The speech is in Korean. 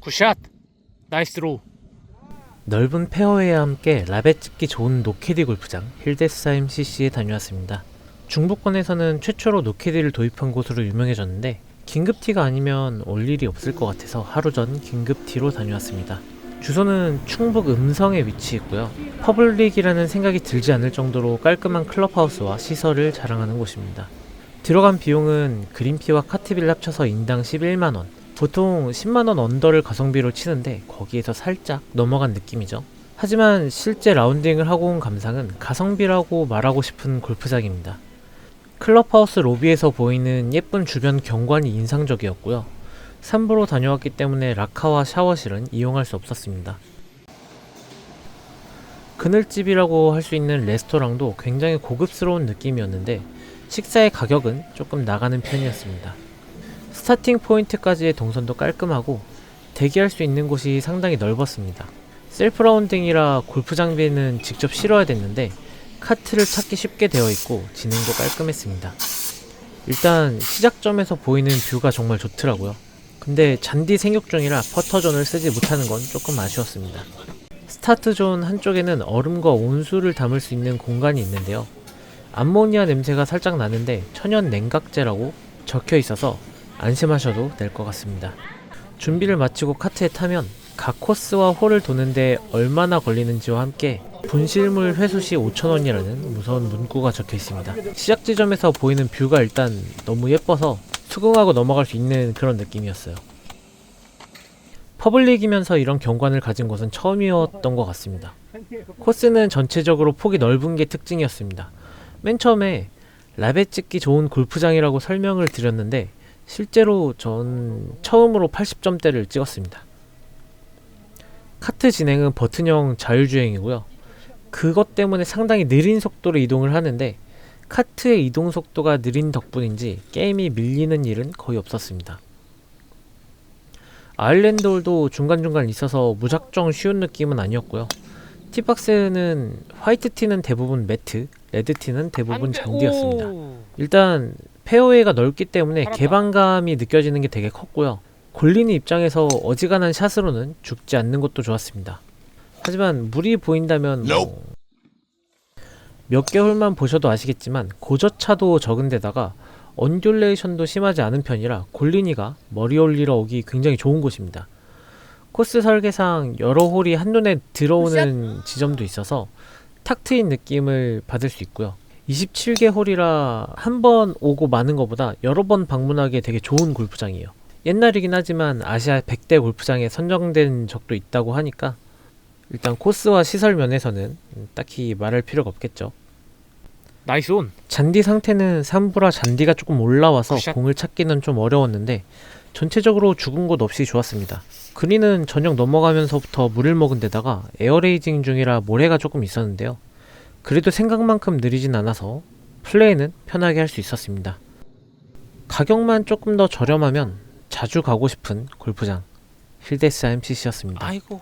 굿샷 나이스 로 넓은 페어웨이와 함께 라베 찍기 좋은 노캐디 골프장 힐데스하임 CC에 다녀왔습니다. 중부권에서는 최초로 노캐디를 도입한 곳으로 유명해졌는데 긴급티가 아니면 올 일이 없을 것 같아서 하루 전 긴급티로 다녀왔습니다. 주소는 충북 음성에 위치해 있고요. 퍼블릭이라는 생각이 들지 않을 정도로 깔끔한 클럽하우스와 시설을 자랑하는 곳입니다. 들어간 비용은 그린피와 카트비를 합쳐서 인당 11만원, 보통 10만원 언더를 가성비로 치는데 거기에서 살짝 넘어간 느낌이죠. 하지만 실제 라운딩을 하고 온 감상은 가성비라고 말하고 싶은 골프장입니다. 클럽하우스 로비에서 보이는 예쁜 주변 경관이 인상적이었고요. 산부로 다녀왔기 때문에 라카와 샤워실은 이용할 수 없었습니다. 그늘집이라고 할 수 있는 레스토랑도 굉장히 고급스러운 느낌이었는데 식사의 가격은 조금 나가는 편이었습니다. 스타팅 포인트까지의 동선도 깔끔하고 대기할 수 있는 곳이 상당히 넓었습니다. 셀프 라운딩이라 골프 장비는 직접 실어야 됐는데 카트를 찾기 쉽게 되어 있고 진행도 깔끔했습니다. 일단 시작점에서 보이는 뷰가 정말 좋더라고요. 근데 잔디 생육 중이라 퍼터존을 쓰지 못하는 건 조금 아쉬웠습니다. 스타트 존 한쪽에는 얼음과 온수를 담을 수 있는 공간이 있는데요. 암모니아 냄새가 살짝 나는데 천연 냉각제라고 적혀 있어서 안심하셔도 될 것 같습니다. 준비를 마치고 카트에 타면 각 코스와 홀을 도는데 얼마나 걸리는지와 함께 분실물 회수 시 5,000원이라는 무서운 문구가 적혀 있습니다. 시작 지점에서 보이는 뷰가 일단 너무 예뻐서 수긍하고 넘어갈 수 있는 그런 느낌이었어요. 퍼블릭이면서 이런 경관을 가진 곳은 처음이었던 것 같습니다. 코스는 전체적으로 폭이 넓은 게 특징이었습니다. 맨 처음에 라베 찍기 좋은 골프장이라고 설명을 드렸는데 실제로 전 처음으로 80점대를 찍었습니다. 카트 진행은 버튼형 자율주행이고요. 그것 때문에 상당히 느린 속도로 이동을 하는데 카트의 이동 속도가 느린 덕분인지 게임이 밀리는 일은 거의 없었습니다. 아일랜드 홀도 중간중간 있어서 무작정 쉬운 느낌은 아니었고요. 티박스는 화이트 티는 대부분 매트, 레드 티는 대부분 잔디였습니다. 일단 페어웨이가 넓기 때문에 살았다. 개방감이 느껴지는 게 되게 컸고요. 골린이 입장에서 어지간한 샷으로는 죽지 않는 것도 좋았습니다. 하지만 물이 보인다면 뭐 몇 개월만 보셔도 아시겠지만 고저차도 적은 데다가 언듈레이션도 심하지 않은 편이라 골린이가 머리 올리러 오기 굉장히 좋은 곳입니다. 코스 설계상 여러 홀이 한눈에 들어오는 지점도 있어서 탁 트인 느낌을 받을 수 있고요. 27개 홀이라 한 번 오고 마는 것보다 여러 번 방문하기에 되게 좋은 골프장이에요. 옛날이긴 하지만 아시아 100대 골프장에 선정된 적도 있다고 하니까 일단 코스와 시설 면에서는 딱히 말할 필요가 없겠죠. 나이스 온 잔디 상태는 산부라 잔디가 조금 올라와서 굿샷. 공을 찾기는 좀 어려웠는데 전체적으로 죽은 곳 없이 좋았습니다. 그린은 저녁 넘어가면서부터 물을 먹은 데다가 에어레이징 중이라 모래가 조금 있었는데요. 그래도 생각만큼 느리진 않아서 플레이는 편하게 할 수 있었습니다. 가격만 조금 더 저렴하면 자주 가고 싶은 골프장 힐데스 MCC였습니다. 아이고